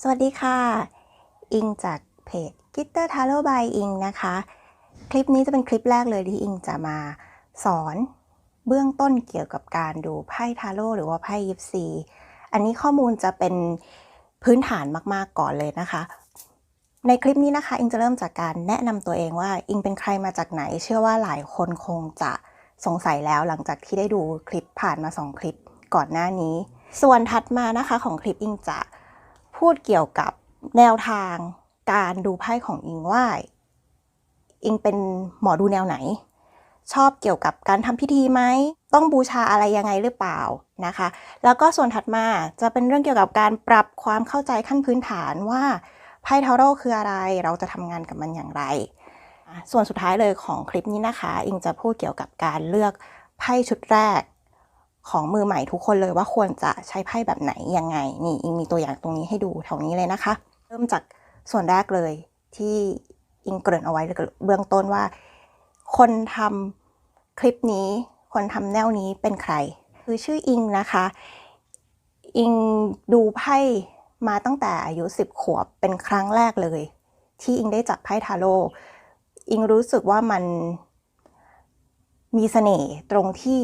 สวัสดีค่ะ อิงจากเพจ Gitter Tarot by อิงนะคะ คลิปนี้จะเป็นคลิปแรกเลยที่อิงจะมาสอนเบื้องต้นเกี่ยวกับการดูไพ่ทาโร่หรือว่าไพ่ยิปซี อันนี้ข้อมูลจะเป็นพื้นฐานมากๆก่อนเลยนะคะ ในคลิปนี้นะคะ อิงจะเริ่มจากการแนะนำตัวเองว่าอิงเป็นใครมาจากไหน เชื่อว่าหลายคนคงจะสงสัยแล้วหลังจากที่ได้ดูคลิปผ่านมา 2 คลิป ก่อนหน้านี้ ส่วนถัดมานะคะของคลิปอิงจะพูดเกี่ยวกับแนวทางการดูไพ่ของอิงว่าอิงเป็นหมอดูแนวไหน ชอบเกี่ยวกับการทำพิธีไหม ต้องบูชาอะไรยังไงหรือเปล่านะคะ แล้วก็ส่วนถัดมาจะเป็นเรื่องเกี่ยวกับการปรับความเข้าใจขั้นพื้นฐานว่าไพ่ทาโร่คืออะไร เราจะทำงานกับมันอย่างไร ส่วนสุดท้ายเลยของคลิปนี้นะคะ อิงจะพูดเกี่ยวกับการเลือกไพ่ชุดแรก ของมือใหม่ทุกคนเลยว่าควรจะใช้ไพ่แบบไหนยังไง นี่อิงมีตัวอย่างตรงนี้ให้ดูแถวนี้เลยนะคะ เริ่มจากส่วนแรกเลยที่อิงเกริ่นเอาไว้เบื้องต้นว่า คนทำคลิปนี้ คนทำแนวนี้เป็นใคร คือชื่ออิงนะคะ อิงดูไพ่มาตั้งแต่อายุ 10 ขวบเป็นครั้งแรกเลย ที่อิงได้จับไพ่ทาโร่อิงรู้สึกว่ามันมีเสน่ห์ตรงที่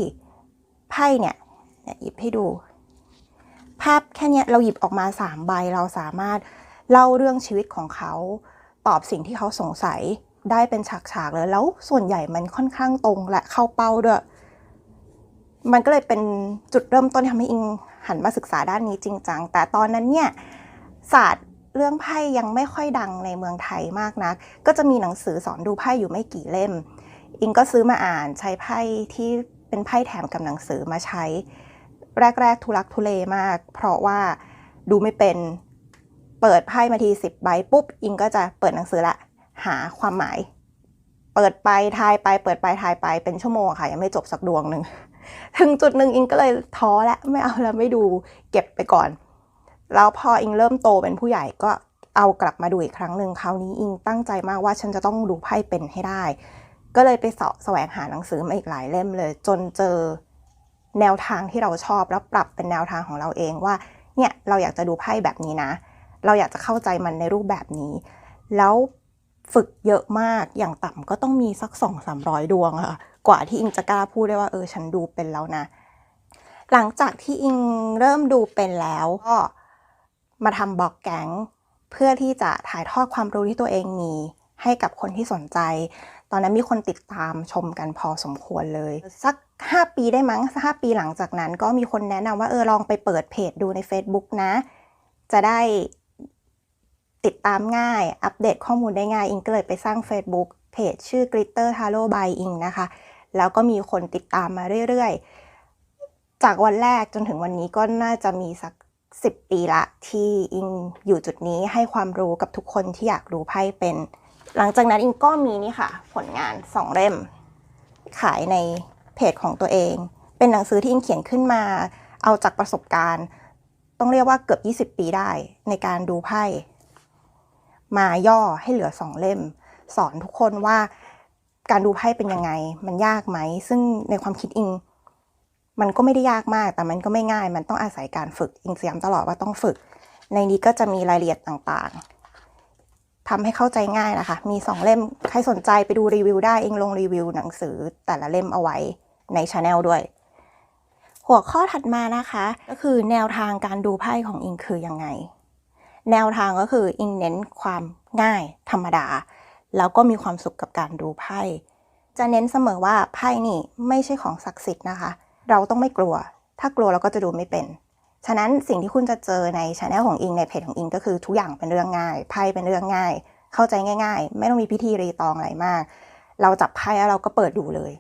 ไพ่เนี่ยหยิบให้ดู ภาพแค่เนี้ยเราหยิบออกมา3ใบเราสามารถเล่าเรื่องชีวิตของเขา ตอบสิ่งที่เขาสงสัยได้เป็นฉากๆเลยแล้วส่วนใหญ่มันค่อนข้างตรงและเข้าเป้าด้วยมันก็เลยเป็นจุดเริ่มต้นที่ทำให้อิงหันมาศึกษาด้านนี้จริงจัง แต่ตอนนั้นเนี่ยศาสตร์เรื่องไพ่ยังไม่ค่อยดังในเมืองไทยมากนัก ก็จะมีหนังสือสอนดูไพ่อยู่ไม่กี่เล่ม อิงก็ซื้อมาอ่านใช้ไพ่ที่ เป็นไพ่แถมกับหนังสือมาใช้ แรก ๆ ทุลักทุเลมาก เพราะว่าดูไม่เป็นเปิดไพ่มาทีสิบใบปุ๊บ อิงก็จะเปิดหนังสือละ หาความหมาย เปิดไปทายไปเปิดไปทายไปเป็นชั่วโมงค่ะ ยังไม่จบสักดวงหนึ่งถึงจุดหนึ่งอิงก็เลยท้อและไม่เอาแล้วไม่ดูเก็บไปก่อน แล้วพออิงเริ่มโตเป็นผู้ใหญ่ก็เอากลับมาดูอีกครั้งหนึ่งคราวนี้อิงตั้งใจมากว่าฉันจะต้องดูไพ่เป็นให้ได้ ก็เลยไปเสาะแสวงหาหนังสือมาอีกหลายเล่มเลย จนเจอแนวทางที่เราชอบแล้วปรับเป็นแนวทางของเราเองว่าเนี่ยเราอยากจะดูไพ่แบบนี้นะ เราอยากจะเข้าใจมันในรูปแบบนี้ แล้วฝึกเยอะมากอย่างต่ำก็ต้องมีสักสองสามร้อยดวงค่ะกว่าที่อิงจะกล้าพูดได้ว่าเออฉันดูเป็นแล้วนะ หลังจากที่อิงเริ่มดูเป็นแล้วก็มาทำบล็อกแก๊งเพื่อที่จะถ่ายทอดความรู้ที่ตัวเองมีให้กับคนที่สนใจ ตอนนั้นมีคนติดตามชมกันพอสมควรเลย สัก 5 ปีได้มั้งสักห้าปีหลังจากนั้น ก็มีคนแนะนำว่าเออลองไปเปิดเพจดูใน Facebook นะ จะได้ติดตามง่าย อัปเดตข้อมูลได้ง่าย อิงก็เลยไปสร้าง Facebook เพจชื่อ Glitter Tarot by อิงนะคะ แล้วก็มีคนติดตามมาเรื่อยๆ จากวันแรกจนถึงวันนี้ก็น่าจะมีสัก10 ปีละที่อิงอยู่จุดนี้ให้ความรู้กับทุกคนที่อยากรู้ไพ่เป็น หลังจากนั้นอิงก็มีนี่ค่ะ ผลงาน2เล่ม ขายในเพจของตัวเอง เป็นหนังสือที่อิงเขียนขึ้นมา เอาจากประสบการณ์ ต้องเรียกว่าเกือบ 20 ปีได้ในการดูไพ่ มาย่อให้เหลือ2เล่ม สอนทุกคนว่าการดูไพ่เป็นยังไง มันยากไหม ซึ่งในความคิดอิง มันก็ไม่ได้ยากมาก แต่มันก็ไม่ง่าย มันต้องอาศัยการฝึก อิงเสียมตลอดว่าต้องฝึก ในนี้ก็จะมีรายละเอียดต่างๆ ทำให้เข้าใจง่ายนะคะ มี 2 เล่ม ใครสนใจไปดูรีวิวได้ เองลงรีวิวหนังสือแต่ละเล่มเอาไว้ในช anel ด้วย หัวข้อถัดมานะคะ ก็คือแนวทางการดูไพ่ของอิงคือยังไง แนวทางก็คืออิงเน้นความง่ายธรรมดา แล้วก็มีความสุขกับการดูไพ่ จะเน้นเสมอว่าไพ่นี่ไม่ใช่ของศักดิ์สิทธิ์นะคะ เราต้องไม่กลัว ถ้ากลัวเราก็จะดูไม่เป็น ฉะนั้นสิ่งที่คุณจะเจอในช anel ของอิงในเพจของอิงก็คือทุกอย่างเป็นเรื่องง่ายไพ่เป็นเรื่องง่าย เข้าใจง่าย ๆ ไม่ต้องมีพิธีรีตองอะไรมาก เราจับไพ่แล้วเราก็เปิดดูเลย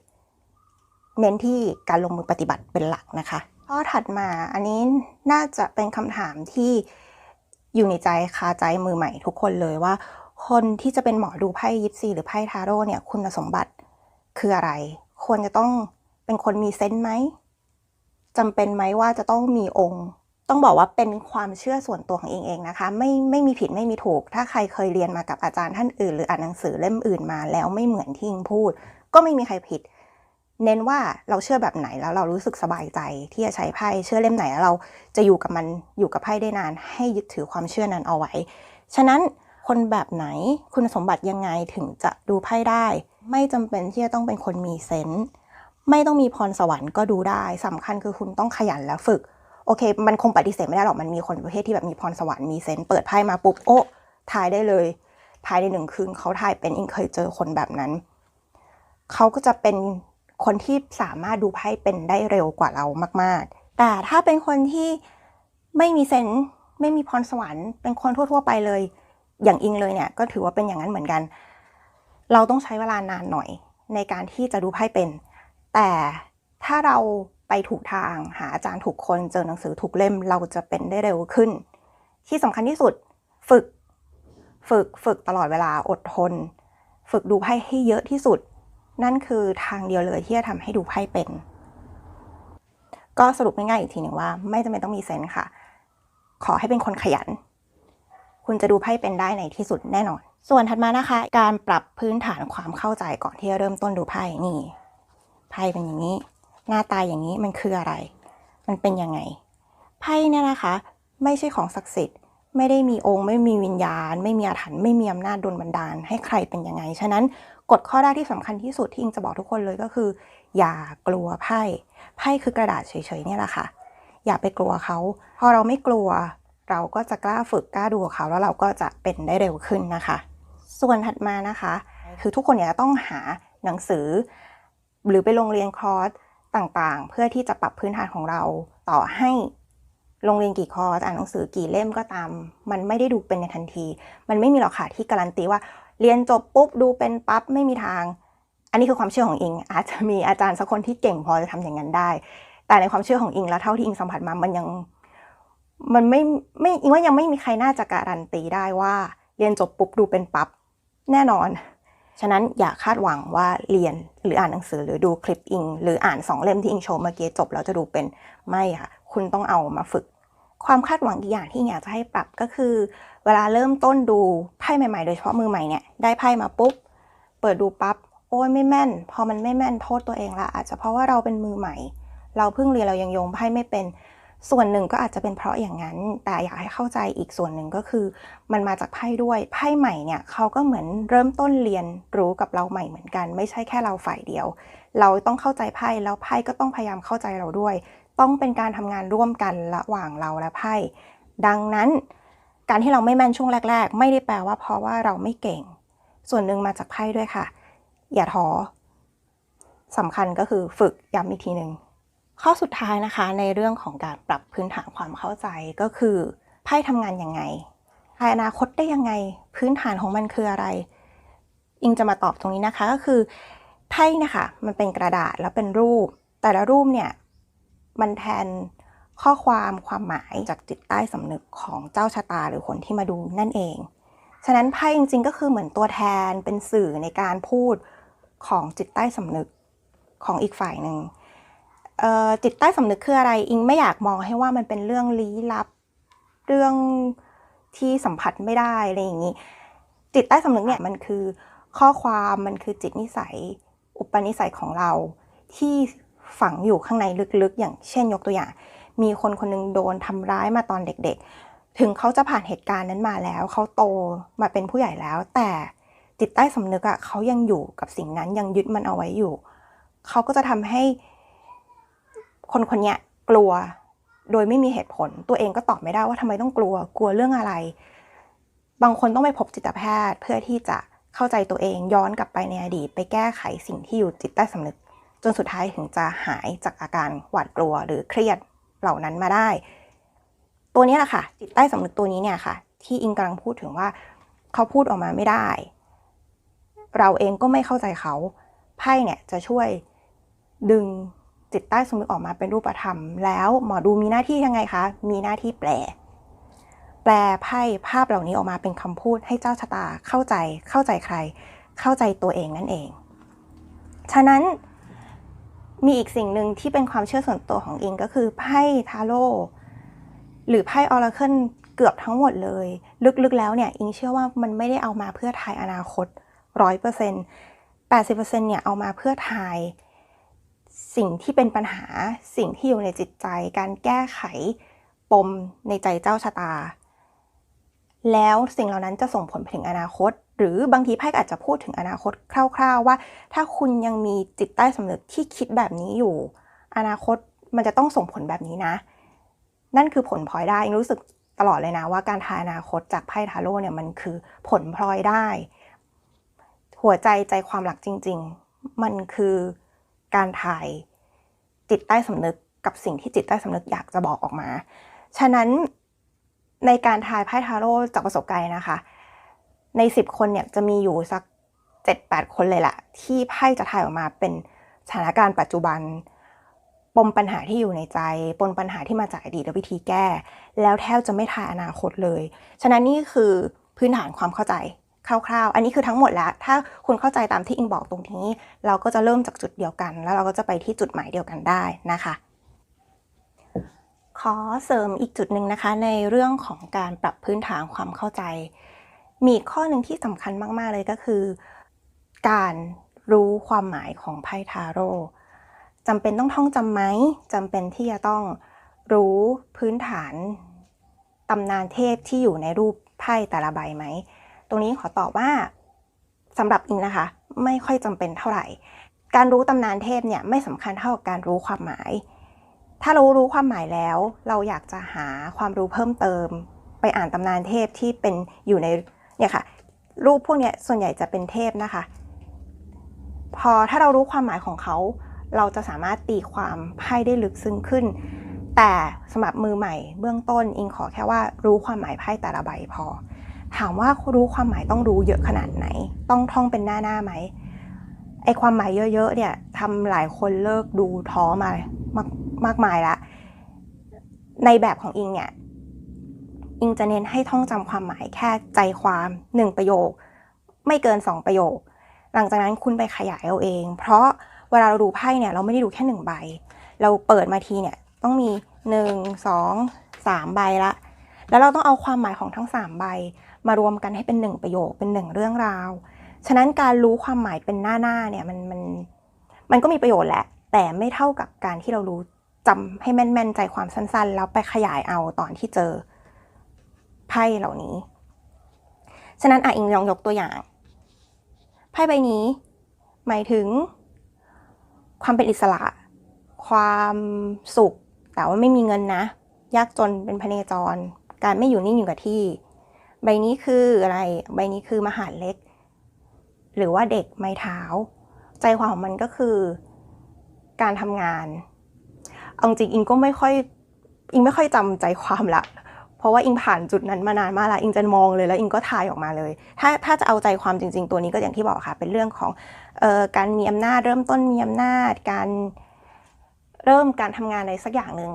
เน้นที่การลงมือปฏิบัติเป็นหลักนะคะข้อถัดมาอันนี้น่าจะเป็นคำถามที่อยู่ในใจคาใจมือใหม่ทุกคนเลยว่า คนที่จะเป็นหมอดูไพ่ยิปซีหรือไพ่ทาโร่เนี่ยคุณสมบัติคืออะไร ควรจะต้องเป็นคนมีเซนส์ไหมจำเป็นไหมว่าจะต้องมีองค์ ต้องบอกว่าเป็นความเชื่อส่วนตัวของเองเองนะคะ ไม่ไม่มีผิดไม่มีถูก ถ้าใครเคยเรียนมากับอาจารย์ท่านอื่น หรืออ่านหนังสือเล่มอื่นมา แล้วไม่เหมือนที่อิงพูด ก็ไม่มีใครผิด เน้นว่าเราเชื่อแบบไหนแล้วเรารู้สึกสบายใจที่จะใช้ไพ่เชื่อเล่มไหนแล้วเราจะอยู่กับมันอยู่กับไพ่ได้นาน ให้ยึดถือความเชื่อนั้นเอาไว้ ฉะนั้นคนแบบไหนคุณสมบัติยังไงถึงจะดูไพ่ได้ ไม่จำเป็นที่จะต้องเป็นคนมีเซนส์ไม่ต้องมีพรสวรรค์ก็ดูได้สำคัญคือคุณต้องขยันและฝึก โอเค มันคงปฏิเสธไม่ได้หรอกมันมีคนประเภทที่แบบมีพรสวรรค์มีเซนส์เปิดไพ่มาปุ๊บโอ้ทายได้เลย ภายในหนึ่งคืนเขาทายเป็นอิงเคยเจอคนแบบนั้นเขาก็จะเป็นคนที่สามารถดูไพ่เป็นได้เร็วกว่าเรามาก ๆ แต่ถ้าเป็นคนที่ไม่มีเซนส์ไม่มีพรสวรรค์ เป็นคนทั่ว ๆ ไปเลย อย่างอิงเลยเนี่ยก็ถือว่าเป็นอย่างนั้นเหมือนกัน เราต้องใช้เวลานานหน่อยในการที่จะดูไพ่เป็น แต่ถ้าเรา ไปถูกทางหาอาจารย์ถูกคนเจอหนังสือถูกเล่มเราจะเป็นได้เร็วขึ้น ที่สำคัญที่สุดฝึกฝึกฝึกตลอดเวลาอดทน ฝึกดูไพ่ให้เยอะที่สุด นั่นคือทางเดียวเลยที่จะทำให้ดูไพ่เป็น ก็สรุปง่ายๆอีกทีหนึ่งว่า ไม่จำเป็นต้องมีเซนค่ะ ขอให้เป็นคนขยัน คุณจะดูไพ่เป็นได้ในที่สุดแน่นอน ส่วนถัดมานะคะ การปรับพื้นฐานความเข้าใจก่อนที่จะเริ่มต้นดูไพ่นี่ไพ่เป็นอย่างนี้ หน้าตาอย่างนี้มันคืออะไร มันเป็นยังไง ไพ่เนี่ยนะคะ ไม่ใช่ของศักดิ์สิทธิ์ ไม่ได้มีองค์ ไม่มีวิญญาณ ไม่มีอาถรรพ์ไม่มีอำนาจดลบันดาล ให้ใครเป็นยังไง ฉะนั้นกฎข้อแรกที่สำคัญที่สุดที่อิงจะบอกทุกคนเลยก็คือ อย่ากลัวไพ่ไพ่คือกระดาษเฉยๆเนี่ยแหละค่ะ อย่าไปกลัวเขาพอเราไม่กลัว เราก็จะกล้าฝึกกล้าดูเขาแล้วเราก็จะเป็นได้เร็วขึ้นนะคะ ส่วนถัดมานะคะ คือทุกคนเนี่ยจะต้องหาหนังสือ หรือไปโรงเรียนคอร์ส ต่างๆ เพื่อที่จะปรับพื้นฐานของเราต่อให้โรงเรียนกี่คอร์สอ่านหนังสือกี่เล่มก็ตาม มันไม่ได้ดูเป็นในทันที มันไม่มีหรอกค่ะที่การันตีว่า เรียนจบปุ๊บดูเป็นปั๊บไม่มีทาง อันนี้คือความเชื่อของอิง อาจจะมีอาจารย์สักคนที่เก่งพอจะทำอย่างนั้นได้ แต่ในความเชื่อของอิงแล้วเท่าที่อิงสัมผัสมามันยังมันไม่ไม่อิงว่ายังไม่มีใครน่าจะการันตีได้ว่า เรียนจบปุ๊บดูเป็นปั๊บแน่นอน ฉะนั้นอย่าคาดหวังว่าเรียนหรืออ่านหนังสือหรือดูคลิปอิง หรืออ่านสองเล่มที่อิงโชว์เมื่อกี้จบแล้วจะดูเป็นไม่ค่ะ คุณต้องเอามาฝึก ความคาดหวังอีกอย่างที่อยากจะให้ปรับก็คือ เวลาเริ่มต้นดูไพ่ใหม่ๆ โดยเฉพาะมือใหม่เนี่ยได้ไพ่มาปุ๊บ เปิดดูปั๊บโอ้ยไม่แม่น พอมันไม่แม่นโทษตัวเองละอาจจะเพราะว่าเราเป็นมือใหม่ เราเพิ่งเรียนเรายังโยงไพ่ไม่เป็น ส่วนหนึ่งก็อาจจะเป็นเพราะอย่างนั้น แต่อยากให้เข้าใจอีกส่วนหนึ่งก็คือ มันมาจากไพ่ด้วยไพ่ใหม่เนี่ยเขาก็เหมือนเริ่มต้นเรียนรู้กับเราใหม่เหมือนกัน ไม่ใช่แค่เราฝ่ายเดียว เราต้องเข้าใจไพ่แล้วไพ่ก็ต้องพยายามเข้าใจเราด้วย ต้องเป็นการทำงานร่วมกันระหว่างเราและไพ่ดังนั้น การที่เราไม่แม่นช่วงแรก ๆ ไม่ได้แปลว่าเพราะว่าเราไม่เก่ง ส่วนหนึ่งมาจากไพ่ด้วยค่ะ อย่าท้อสำคัญก็คือฝึกย้ำอีกทีหนึ่ง ข้อสุดท้ายนะคะในเรื่องของการปรับพื้นฐานความเข้าใจก็คือไพ่ทำงานยังไงภายอนาคตได้ยังไงพื้นฐานของมันคืออะไร อิงจะมาตอบตรงนี้นะคะก็คือไพ่นะคะมันเป็นกระดาษแล้วเป็นรูป แต่ละรูปเนี่ยมันแทนข้อความความหมายจากจิตใต้สำนึกของเจ้าชะตาหรือคนที่มาดูนั่นเอง ฉะนั้นไพ่จริงๆก็คือเหมือนตัวแทนเป็นสื่อในการพูดของจิตใต้สำนึกของอีกฝ่ายหนึ่ง จิตใต้สำนึกคืออะไร อิงไม่อยากมองให้ว่ามันเป็นเรื่องลี้ลับ เรื่องที่สัมผัสไม่ได้อะไรอย่างนี้ จิตใต้สำนึกเนี่ยมันคือข้อความมันคือจิตนิสัย อุปนิสัยของเราที่ฝังอยู่ข้างในลึกๆ อย่างเช่นยกตัวอย่าง มีคนคนนึงโดนทำร้ายมาตอนเด็กๆ ถึงเขาจะผ่านเหตุการณ์นั้นมาแล้ว เขาโตมาเป็นผู้ใหญ่แล้ว แต่จิตใต้สำนึกอะเขายังอยู่กับสิ่งนั้นยังยึดมันเอาไว้อยู่ เขาก็จะทำให้ คนคนนี้กลัวโดยไม่มีเหตุผล ตัวเองก็ตอบไม่ได้ว่าทำไมต้องกลัวกลัวเรื่องอะไร บางคนต้องไปพบจิตแพทย์เพื่อที่จะเข้าใจตัวเองย้อนกลับไปในอดีต ไปแก้ไขสิ่งที่อยู่จิตใต้สำนึก จนสุดท้ายถึงจะหายจากอาการหวาดกลัวหรือเครียดเหล่านั้นมาได้ ตัวนี้แหละค่ะ จิตใต้สำนึกตัวนี้เนี่ยค่ะ ที่อิงกำลังพูดถึงว่าเขาพูดออกมาไม่ได้ เราเองก็ไม่เข้าใจเขาไพ่เนี่ยจะช่วยดึง จิตใต้สำนึกออกมาเป็นรูปธรรม แล้วหมอดูมีหน้าที่ยังไงคะ มีหน้าที่แปล แปลไพ่ภาพเหล่านี้ออกมาเป็นคำพูดให้เจ้าชะตาเข้าใจ เข้าใจใคร เข้าใจตัวเองนั่นเอง ฉะนั้นมีอีกสิ่งหนึ่งที่เป็นความเชื่อส่วนตัวของอิงก็คือไพ่ทาโร่หรือไพ่ออราเคิลเกือบทั้งหมดเลย ลึกๆแล้วเนี่ย อิงเชื่อว่ามันไม่ได้เอามาเพื่อทายอนาคตร้อยเปอร์เซ็นต์แปดสิบเปอร์เซ็นต์เนี่ยเอามาเพื่อทาย สิ่งที่เป็นปัญหาสิ่งที่อยู่ในจิตใจ การแก้ไขปมในใจเจ้าชะตา แล้วสิ่งเหล่านั้นจะส่งผลไปถึงอนาคต หรือบางทีไพ่อาจจะพูดถึงอนาคตคร่าว ๆ ว่า ถ้าคุณยังมีจิตใต้สำนึกที่คิดแบบนี้อยู่ อนาคตมันจะต้องส่งผลแบบนี้นะ นั่นคือผลพลอยได้อิงรู้สึกตลอดเลยนะว่าการทายอนาคตจากไพ่ทาโร่เนี่ยมันคือผลพลอยได้ หัวใจใจความหลักจริง ๆ มันคือการถ่าย จิตใต้สำนึกกับสิ่งที่จิตใต้สำนึกอยากจะบอกออกมา ฉะนั้นในการทายไพ่ทาโร่จากประสบการณ์นะคะ ในสิบคนเนี่ยจะมีอยู่สักเจ็ดแปดคนเลยแหละที่ไพ่จะถ่ายออกมาเป็นสถานการณ์ปัจจุบันปมปัญหาที่อยู่ในใจปมปัญหาที่มาจากอดีตและวิธีแก้ แล้วแทบจะไม่ทายอนาคตเลย ฉะนั้นนี่คือพื้นฐานความเข้าใจ คร่าวๆ อันนี้คือทั้งหมดแล้ว ถ้าคุณเข้าใจตามที่อิงบอกตรงนี้ เราก็จะเริ่มจากจุดเดียวกัน แล้วเราก็จะไปที่จุดหมายเดียวกันได้นะคะขอเสริมอีกจุดหนึ่งนะคะ ในเรื่องของการปรับพื้นฐานความเข้าใจ มีข้อหนึ่งที่สำคัญมากๆเลยก็คือ การรู้ความหมายของไพ่ทาโร่จำเป็นต้องท่องจำไหมจำเป็นที่จะต้องรู้พื้นฐานตำนานเทพที่อยู่ในรูปไพ่แต่ละใบไหม ตรงนี้ขอตอบว่าสำหรับอิงนะคะ ไม่ค่อยจำเป็นเท่าไหร่ การรู้ตำนานเทพเนี่ยไม่สำคัญเท่ากับการรู้ความหมาย ถ้าเรารู้ความหมายแล้ว เราอยากจะหาความรู้เพิ่มเติม ไปอ่านตำนานเทพที่เป็นอยู่ในเนี่ยค่ะ รูปพวกเนี้ยส่วนใหญ่จะเป็นเทพนะคะ พอถ้าเรารู้ความหมายของเขา เราจะสามารถตีความไพ่ได้ลึกซึ้งขึ้น แต่สำหรับมือใหม่เบื้องต้นอิงขอแค่ว่ารู้ความหมายไพ่แต่ละใบพอ ถามว่ารู้ความหมายต้องรู้เยอะขนาดไหน ต้องท่องเป็นหน้าหน้าไหมไอความหมายเยอะๆเนี่ยทำหลายคนเลิกดูท้อมามากมากมายละ ในแบบของอิงเนี่ย อิงจะเน้นให้ท่องจำความหมายแค่ใจความหนึ่งประโยค ไม่เกินสองประโยค หลังจากนั้นคุณไปขยายเอาเอง เพราะเวลาเราดูไพ่เนี่ยเราไม่ได้ดูแค่หนึ่งใบ เราเปิดมาทีเนี่ยต้องมีหนึ่งสองสามใบละ แล้วเราต้องเอาความหมายของทั้งสามใบ มารวมกันให้เป็นหนึ่งประโยคเป็นหนึ่งเรื่องราว ฉะนั้นการรู้ความหมายเป็นหน้าหน้าเนี่ยมันมันมันก็มีประโยชน์แหละ แต่ไม่เท่ากับการที่เรารู้จำให้แม่นๆใจความสั้นๆ แล้วไปขยายเอาตอนที่เจอไพ่เหล่านี้ ฉะนั้นอะอิงลองยกตัวอย่าง ไพ่ใบนี้ หมายถึง ความเป็นอิสระ ความสุข แต่ว่าไม่มีเงินนะ ยากจนเป็นพเนจร การไม่อยู่นิ่งอยู่กับที่ ใบนี้คืออะไร ใบนี้คือมหาดเล็ก หรือว่าเด็กไม้เท้า ใจความของมันก็คือ การทำงาน เอาจริงอิงก็ไม่ค่อย อิงไม่ค่อยจำใจความละ เพราะว่าอิงผ่านจุดนั้นมานานมากแล้วอิงจะมองเลยแล้วอิงก็ทายออกมาเลย ถ้าถ้าจะเอาใจความจริง ๆ ตัวนี้ก็อย่างที่บอกค่ะ เป็นเรื่องของเอ่อการมีอำนาจเริ่มต้นมีอำนาจ การเริ่มการทำงานอะไรสักอย่างหนึ่ง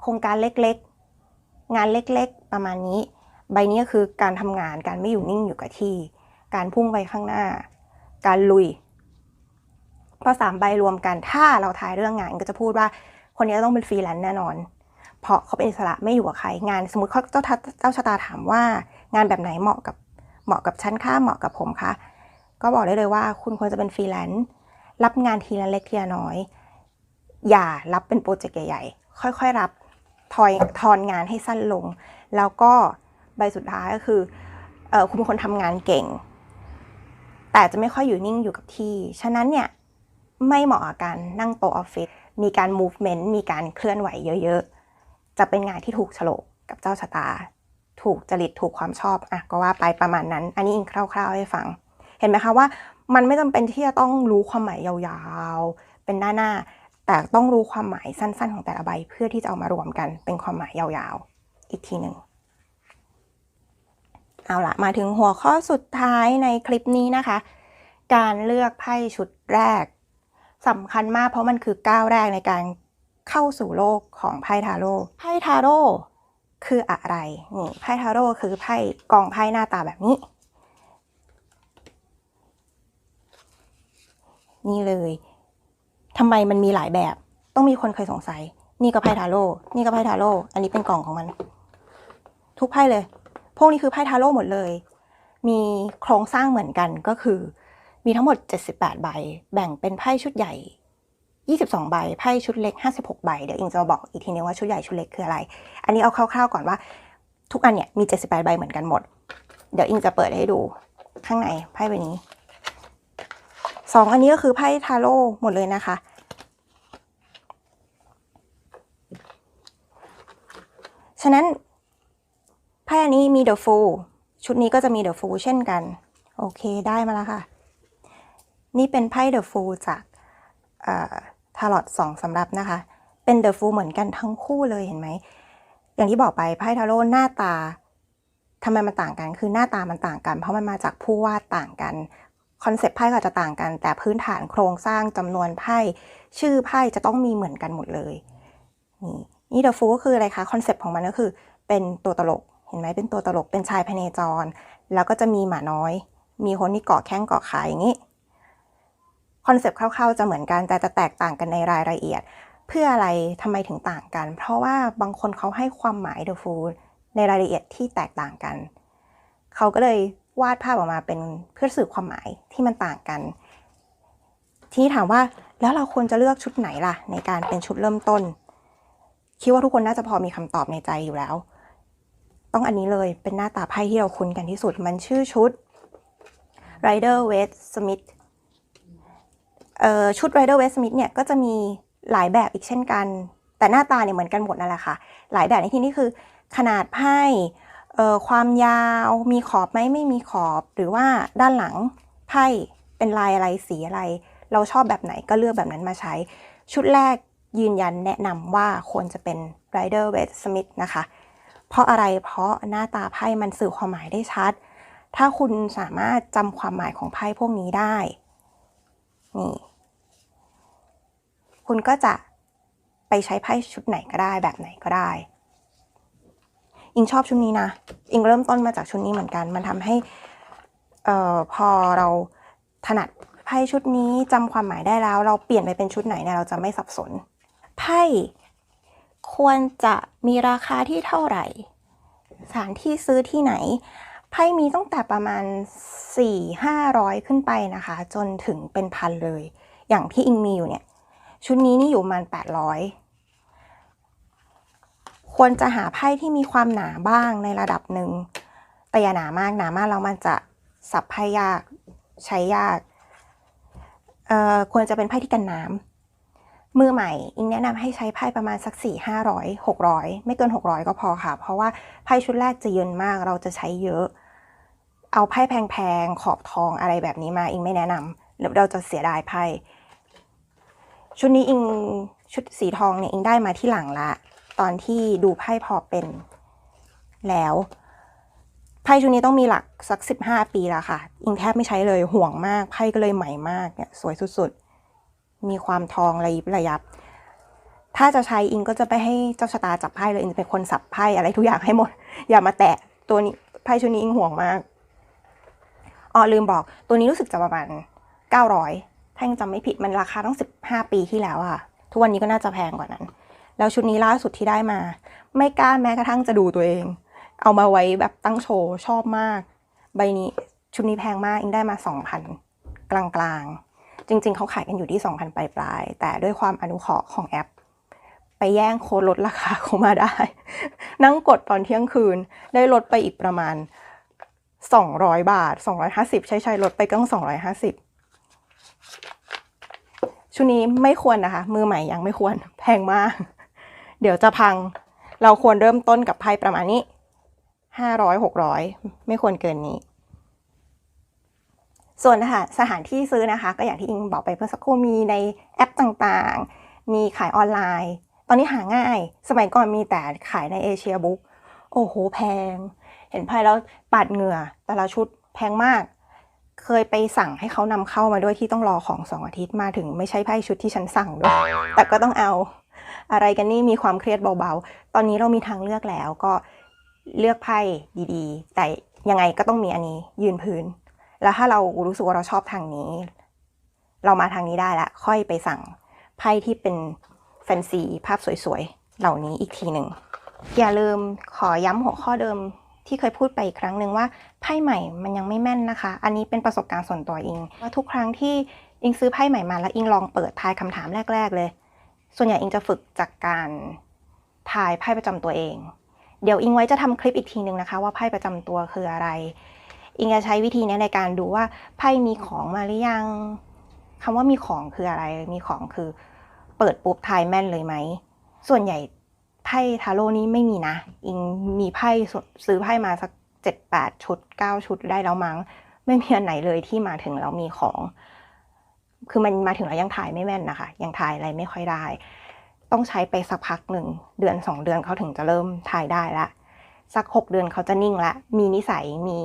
โครงการเล็กๆ งานเล็กๆ ประมาณนี้ ใบนี้คือการทำงานการไม่อยู่นิ่งอยู่กับที่ การพุ่งไปข้างหน้า การลุยพอสามใบรวมกันถ้าเราทายเรื่องงานก็จะพูดว่า คนนี้ต้องเป็นฟรีแลนซ์แน่นอน เพราะเขาเป็นอิสระไม่อยู่กับใครงาน สมมติเขาเจ้าเจ้าชะตาถามว่า งานแบบไหนเหมาะกับเหมาะกับฉันคะเหมาะกับผมคะก็บอกได้เลยว่า คุณควรจะเป็นฟรีแลนซ์รับงานทีละเล็กทีละน้อย อย่ารับเป็นโปรเจกต์ใหญ่ๆค่อยๆรับทอยทอนงานให้สั้นลง แล้วก็ ใบสุดท้ายก็คืออคุณเป็นคนทำงานเก่ง แต่จะไม่ค่อยอยู่นิ่งอยู่กับที่ ฉะนั้นเนี่ยไม่เหมาะกับการนั่งโต๊ะออฟฟิศมีการ movement มีการเคลื่อนไหวเยอะๆ จะเป็นงานที่ถูกฉลกกับเจ้าชะตา ถูกจริตถูกความชอบอะก็ว่าไปประมาณนั้น อันนี้อิงคร่าวๆให้ฟัง เห็นไหมคะว่ามันไม่จำเป็นที่จะต้องรู้ความหมายยาวๆ เป็นหน้าๆ แต่ต้องรู้ความหมายสั้นๆ ของแต่ละใบเพื่อที่จะเอามารวมกันเป็นความหมายยาวๆ อีกทีหนึ่ง เอาละมาถึงหัวข้อสุดท้ายในคลิปนี้นะคะ การเลือกไพ่ชุดแรกสำคัญมากเพราะมันคือก้าวแรกในการเข้าสู่โลกของไพ่ทาโร่ไพ่ทาโร่คืออะไรนี่ไพ่ทาโร่คือไพ่กองไพ่หน้าตาแบบนี้ นี่เลยทำไมมันมีหลายแบบ ต้องมีคนเคยสงสัย นี่ก็ไพ่ทาโร่นี่ก็ไพ่ทาโร่อันนี้เป็นกล่องของมัน ทุกไพ่เลย พวกนี้คือไพ่ทาโร่หมดเลย มีโครงสร้างเหมือนกันก็คือ มีทั้งหมด 78 ใบ แบ่งเป็นไพ่ชุดใหญ่ 22 ใบ ไพ่ชุดเล็ก 56 ใบ เดี๋ยวอิงจะมาบอกอีกทีนึงว่าชุดใหญ่ชุดเล็กคืออะไร อันนี้เอาคร่าวๆก่อนว่า ทุกอันเนี่ยมี 78 ใบเหมือนกันหมด เดี๋ยวอิงจะเปิดให้ดูข้างในไพ่ใบนี้สองอันนี้ก็คือไพ่ทาโร่หมดเลยนะคะ ฉะนั้น ไพ่อันนี้มีเดอะฟูชุดนี้ก็จะมีเดอะฟูเช่นกัน โอเคได้มาแล้วค่ะ นี่เป็นไพ่เดอะฟูจากทารอตสองสำรับนะคะ เป็นเดอะฟูเหมือนกันทั้งคู่เลยเห็นไหม อย่างที่บอกไปไพ่ทาโร่หน้าตาทำไมมันต่างกัน คือหน้าตามันต่างกัน เพราะมันมาจากผู้วาดต่างกันคอนเซปต์ไพ่ก็จะต่างกัน แต่พื้นฐานโครงสร้างจำนวนไพ่ชื่อไพ่จะต้องมีเหมือนกันหมดเลย นี่นี่เดอะฟูก็คืออะไรคะคอนเซปต์ของมันก็คือเป็นตัวตลก ห็นไหมเป็นตัวตลกเป็นชายพเนจร แล้วก็จะมีหมาน้อย มีคนที่เกาะแข้งเกาะขาอย่างนี้คอนเซปต์คร่าวๆจะเหมือนกันแต่จะแตกต่างกันในรายละเอียด เพื่ออะไรทำไมถึงต่างกัน เพราะว่าบางคนเขาให้ความหมายเดอะฟูในรายละเอียดที่แตกต่างกัน เขาก็เลยวาดภาพออกมาเป็นเพื่อสื่อความหมายที่มันต่างกัน ทีนี้ถามว่าแล้วเราควรจะเลือกชุดไหนล่ะ ในการเป็นชุดเริ่มต้น คิดว่าทุกคนน่าจะพอมีคำตอบในใจอยู่แล้ว ต้องอันนี้เลยเป็นหน้าตาไพ่ที่เราคุ้นกันที่สุดมันชื่อชุด Rider w a i t Smith เอ่อชุด Rider w a i t Smith เนี่ยก็จะมีหลายแบบอีกเช่นกัน แต่หน้าตาเนี่ยเหมือนกันหมดนั่นแหละค่ะ หลายแบบในที่นี้คือขนาดไพ่เอ่อความยาวมีขอบไหมไม่มีขอบ หรือว่าด้านหลังไพ่เป็นลายอะไรสีอะไร เราชอบแบบไหนก็เลือกแบบนั้นมาใช้ ชุดแรกยืนยันแนะนำว่าควรจะเป็น Rider w a i t Smith นะคะ เพราะอะไรเพราะหน้าตาไพ่มันสื่อความหมายได้ชัด ถ้าคุณสามารถจำความหมายของไพ่พวกนี้ได้นี่คุณก็จะไปใช้ไพ่ชุดไหนก็ได้แบบไหนก็ได้ อิงชอบชุดนี้นะอิงเริ่มต้นมาจากชุดนี้เหมือนกัน มันทำให้เอ่อพอเราถนัดไพ่ชุดนี้จำความหมายได้แล้ว เราเปลี่ยนไปเป็นชุดไหนเนี่ยเราจะไม่สับสนไพ่ ควรจะมีราคาที่เท่าไหร่ สถานที่ซื้อที่ไหน ไพ่มีตั้งแต่ประมาณ 4 500 ขึ้นไปนะคะ จนถึงเป็นพันเลย อย่างที่อิงมีอยู่เนี่ย ชุดนี้นี่อยู่ประมาณ 800 ควรจะหาไพ่ที่มีความหนาบ้างในระดับหนึ่ง แต่อย่าหนามาก หนามากแล้วมันจะสับไพ่ยาก ใช้ยาก เอ่อ ควรจะเป็นไพ่ที่กันน้ำ มือใหม่ อิงแนะนำให้ใช้ไพ่ประมาณสัก 4 500 600 ไม่เกิน 600 ก็พอค่ะ เพราะว่าไพ่ชุดแรกจะเยินมากเราจะใช้เยอะ เอาไพ่แพงๆ ขอบทองอะไรแบบนี้มาอิงไม่แนะนำเดี๋ยวเราจะเสียดายไพ่ชุดนี้อิงชุดสีทองเนี่ยอิงได้มาที่หลังละ ตอนที่ดูไพ่พอเป็นแล้วไพ่ชุดนี้ต้องมีหลักสัก 15 ปีแล้วค่ะ อิงแทบไม่ใช้เลยห่วงมากไพ่ก็เลยใหม่มากเนี่ยสวยสุดๆ มีความทองระยิบระยับ ถ้าจะใช้อิงก็จะไปให้เจ้าชะตาจับไพ่เลยอิงจะเป็นคนสับไพ่อะไรทุกอย่างให้หมด อย่ามาแตะตัวนี้ไพ่ชุดนี้อิงห่วงมากอ๋อลืมบอกตัวนี้รู้สึกจะประมาณ900ถ้ายังจำไม่ผิดมันราคาต้อง 15 ปีที่แล้วอะทุกวันนี้ก็น่าจะแพงกว่านั้น แล้วชุดนี้ล่าสุดที่ได้มา ไม่กล้าแม้กระทั่งจะดูตัวเอง เอามาไว้แบบตั้งโชว์ชอบมาก ใบนี้ชุดนี้แพงมากอิงได้มา 2,000 กลางๆ จริง ๆ เขาขายกันอยู่ที่ 2,000 ปลายๆแต่ด้วยความอนุเคราะห์ของแอป ไปแย่งโค้ดลดราคาเขามาได้ นั่งกดตอนเที่ยงคืน ได้ลดไปอีกประมาณ 200 บาท 250 ใช่ใช่ๆลดไปก็250ชุดนี้ไม่ควรนะคะ มือใหม่ยังไม่ควร แพงมาก เดี๋ยวจะพัง เราควรเริ่มต้นกับไพ่ประมาณนี้ห้าร้อยหกร้อยไม่ควรเกินนี้ ส่วนนะคะสถานที่ซื้อนะคะ ก็อย่างที่อิงบอกไปเพื่อสักครู่มีในแอปต่างๆ มีขายออนไลน์ ตอนนี้หาง่าย สมัยก่อนมีแต่ขายในเอเชียบุ๊กโอ้โหแพง เห็นไพ่แล้วปาดเหงื่อ แต่ละชุดแพงมาก เคยไปสั่งให้เขานำเข้ามาด้วยที่ต้องรอของสองอาทิตย์มาถึงไม่ใช่ไพ่ชุดที่ฉันสั่งด้วยแต่ก็ต้องเอาอะไรกันนี่มีความเครียดเบาๆ ตอนนี้เรามีทางเลือกแล้วก็เลือกไพ่ดีๆ แต่ยังไงก็ต้องมีอันนี้ยืนพื้น แล้วถ้าเรารู้สึกว่าเราชอบทางนี้ เรามาทางนี้ได้ละ ค่อยไปสั่งไพ่ที่เป็นแฟนซีภาพสวยๆ เหล่านี้อีกทีหนึ่ง อย่าลืมขอย้ำหัวข้อเดิมที่เคยพูดไปอีกครั้งหนึ่งว่าไพ่ใหม่มันยังไม่แม่นนะคะ อันนี้เป็นประสบการณ์ส่วนตัวเองว่าทุกครั้งที่อิงซื้อไพ่ใหม่มาแล้วอิงลองเปิดทายคำถามแรก ๆ เลย ส่วนใหญ่อิงจะฝึกจากการทายไพ่ประจำตัวเอง เดี๋ยวอิงไว้จะทำคลิปอีกทีหนึ่งนะคะ ว่าไพ่ประจำตัวคืออะไร อิงจะใช้วิธีนี้ในการดูว่าไพ่มีของมาหรือยังคำว่ามีของคืออะไร มีของคือ เปิดปุ๊บทายแม่นเลยไหม ส่วนใหญ่ไพ่ทาโร่นี้ไม่มีนะ อิงมีไพ่ซื้อไพ่มาสักเจ็ดแปดชุดเก้าชุดได้แล้วมั้ง ไม่มีอันไหนเลยที่มาถึงแล้วมีของ คือมันมาถึงแล้วยังถ่ายไม่แม่นนะคะ ยังถ่ายอะไรไม่ค่อยได้ ต้องใช้ไปสักพักหนึ่งเดือนสองเดือนเขาถึงจะเริ่มถ่ายได้ละสักหกเดือนเขาจะนิ่งละ มีนิสัยมี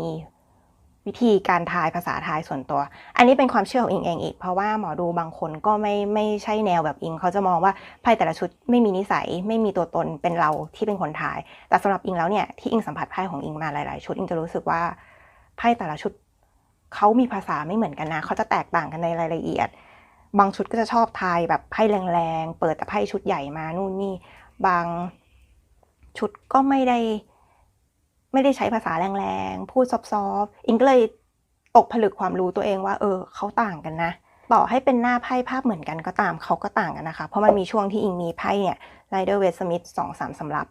วิธีการทายภาษาทายส่วนตัว อันนี้เป็นความเชื่อของอิงเองอีก เพราะว่าหมอดูบางคนก็ไม่ไม่ใช่แนวแบบอิง เขาจะมองว่าไพ่แต่ละชุดไม่มีนิสัย ไม่มีตัวตนเป็นเราที่เป็นคนทาย แต่สำหรับอิงแล้วเนี่ยที่อิงสัมผัสไพ่ของอิงมาหลายๆ ชุดอิงจะรู้สึกว่าไพ่แต่ละชุดเขามีภาษาไม่เหมือนกันนะเขาจะแตกต่างกันในรายละเอียด บางชุดก็จะชอบทายแบบไพ่แรงๆเปิดแต่ไพ่ชุดใหญ่มานู่นนี่บางชุดก็ไม่ได้ ไม่ได้ใช้ภาษาแรงๆ พูดซอฟๆอิงก็เลยตกผลึกความรู้ตัวเองว่า เออเขาต่างกันนะ ต่อให้เป็นหน้าไพ่ภาพเหมือนกันก็ตามเขาก็ต่างกันนะคะ เพราะมันมีช่วงที่อิงมีไพ่เนี่ยไรเดอร์เวสมิธสองสามสำรับ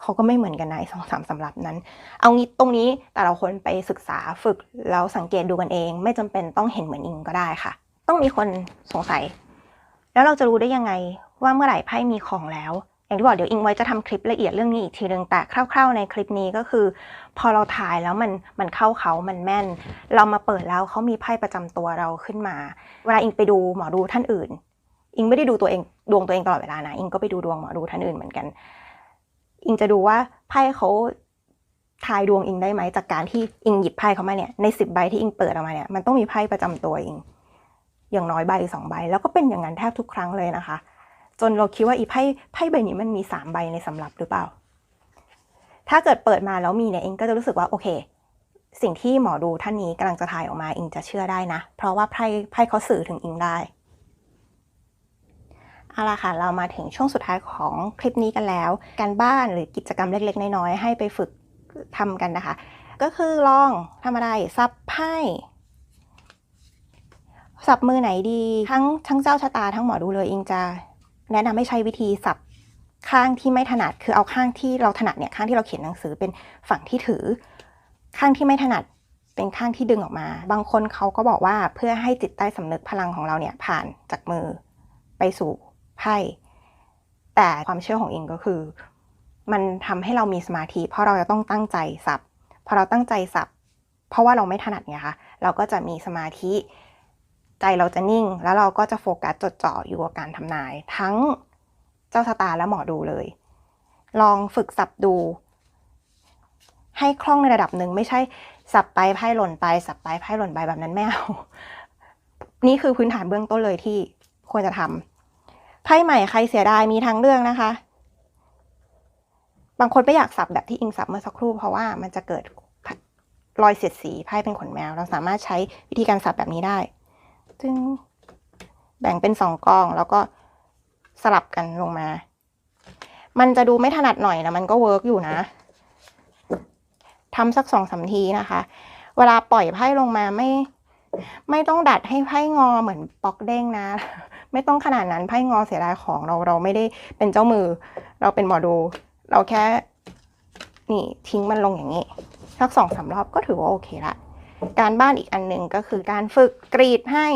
เขาก็ไม่เหมือนกันนะสองสามสำรับนั้น เอางี้ตรงนี้แต่ละคนไปศึกษาฝึกแล้วสังเกตดูกันเอง ไม่จำเป็นต้องเห็นเหมือนอิงก็ได้ค่ะ ต้องมีคนสงสัย แล้วเราจะรู้ได้ยังไงว่าเมื่อไหร่ไพ่มีของแล้ว อย่างที่บอกเดี๋ยวอิงไว้จะทำคลิปละเอียดเรื่องนี้อีกทีนึงแต่คร่าวๆในคลิปนี้ก็คือ พอเราถ่ายแล้วมันมันเข้าเขามันแม่น เรามาเปิดแล้วเขามีไพ่ประจำตัวเราขึ้นมา เวลาอิงไปดูหมอดูท่านอื่น อิงไม่ได้ดูตัวเองดวงตัวเองตลอดเวลานะอิงก็ไปดูดวงหมอดูท่านอื่นเหมือนกัน อิงจะดูว่าไพ่เขาทายดวงอิงได้ไหมจากการที่อิงหยิบไพ่เขามาเนี่ยในสิบใบที่อิงเปิดออกมาเนี่ยมันต้องมีไพ่ประจำตัวอิง อย่างน้อยใบสองใบ แล้วก็เป็นอย่างนั้นแทบทุกครั้งเลยนะคะ จนเราคิดว่าอีไพ่ไพ่ใบนี้มันมีสามใบในสำรับหรือเปล่า ถ้าเกิดเปิดมาแล้วมีเนี่ยเองก็จะรู้สึกว่าโอเค สิ่งที่หมอดูท่านนี้กำลังจะถ่ายออกมาอิงจะเชื่อได้นะ เพราะว่าไพ่ไพ่เขาสื่อถึงอิงได้เอาละค่ะ เรามาถึงช่วงสุดท้ายของคลิปนี้กันแล้ว การบ้านหรือกิจกรรมเล็ก ๆ น้อยๆให้ไปฝึกทำกันนะคะ ก็คือลองทำอะไรซับไพ่สับมือไหนดี ทั้งทั้งเจ้าชะตาทั้งหมอดูเลยอิงจะ แนะนำให้ใช้วิธีสับข้างที่ไม่ถนัดคือเอาข้างที่เราถนัดเนี่ยข้างที่เราเขียนหนังสือเป็นฝั่งที่ถือ ข้างที่ไม่ถนัดเป็นข้างที่ดึงออกมา บางคนเขาก็บอกว่าเพื่อให้จิตใต้สำนึกพลังของเราเนี่ยผ่านจากมือไปสู่ไพ่แต่ความเชื่อของอิงก็คือ มันทำให้เรามีสมาธิ เพราะเราจะต้องตั้งใจสับพอเราตั้งใจสับเพราะว่าเราไม่ถนัดไงคะเราก็จะมีสมาธิ ใจเราจะนิ่ง แล้วเราก็จะโฟกัสจดจ่ออยู่กับการทำนาย ทั้งเจ้าชะตาและหมอดูเลย ลองฝึกสับดู ให้คล่องในระดับหนึ่งไม่ใช่สับไปไพ่หล่นไปสับไปไพ่หล่นไปแบบนั้นไม่เอานี่คือพื้นฐานเบื้องต้นเลยที่ควรจะทำไพ่ใหม่ใครเสียดายมีทางเลือกนะคะ บางคนไม่อยากสับแบบที่อิงสับเมื่อสักครู่เพราะว่ามันจะเกิดรอยเสียดสีไพ่เป็นขนแมว เราสามารถใช้วิธีการสับแบบนี้ได้ ซึ่งแบ่งเป็นสองกองแล้วก็สลับกันลงมา มันจะดูไม่ถนัดหน่อยนะมันก็เวิร์กอยู่นะทำสักสองสามทีนะคะ เวลาปล่อยไพ่ลงมาไม่ ไม่ต้องดัดให้ไพ่งอเหมือนปอกเด้งนะ ไม่ต้องขนาดนั้นไพ่งอเสียดายของเราเราไม่ได้เป็นเจ้ามือ เราเป็นหมอดู เราแค่ นี่ทิ้งมันลงอย่างนี้สักสองสามรอบก็ถือว่าโอเคละ การบ้านอีกอันหนึ่งก็คือการฝึกกรีดให้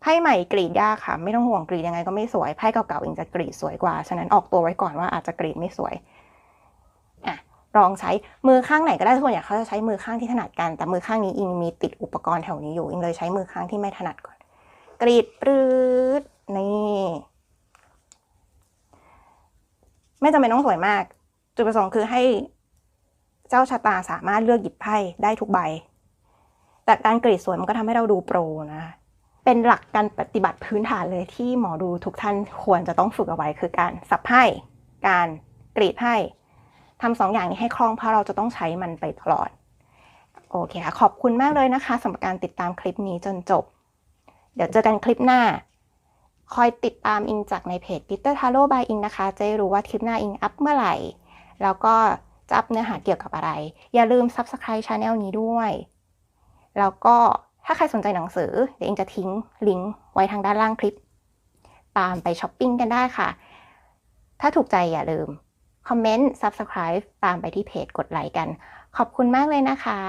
ไพ่ใหม่กรีดยากค่ะ ไม่ต้องห่วงกรีดยังไงก็ไม่สวยไพ่เก่าๆเองจะกรีดสวยกว่า ฉะนั้นออกตัวไว้ก่อนว่าอาจจะกรีดไม่สวยอะลองใช้มือข้างไหนก็ได้ส่วนใหญ่เขาจะใช้มือข้างที่ถนัดกัน แต่มือข้างนี้อิงมีติดอุปกรณ์แถวนี้อยู่อิงเลยใช้มือข้างที่ไม่ถนัดก่อน กรีดปรืดนี่ไม่จำเป็นต้องสวยมาก จุดประสงค์คือให้เจ้าชะตาสามารถเลือกหยิบไพ่ได้ทุกใบ แต่การกรีดสวยมันก็ทำให้เราดูโปรนะ เป็นหลักการปฏิบัติพื้นฐานเลยที่หมอดูทุกท่านควรจะต้องฝึกเอาไว้คือการสับไพ่การกรีดไพ่ทำสองอย่างนี้ให้คล่องเพราะเราจะต้องใช้มันไปตลอด โอเคค่ะ ขอบคุณมากเลยนะคะสำหรับการติดตามคลิปนี้จนจบ เดี๋ยวเจอกันคลิปหน้า คอยติดตามอิงจากในเพจ Peter Taro by อิงนะคะ จะรู้ว่าคลิปหน้าอิงอัพเมื่อไหร่ แล้วก็จะอัพเนื้อหาเกี่ยวกับอะไร อย่าลืม Subscribe Channel นี้ด้วย แล้วก็ถ้าใครสนใจหนังสือเดี๋ยวเองจะทิ้งลิงก์ไว้ทางด้านล่างคลิป ตามไปช้อปปิ้งกันได้ค่ะ ถ้าถูกใจอย่าลืม คอมเมนต์ Subscribe ตามไปที่เพจกดไลค์กัน ขอบคุณมากเลยนะคะ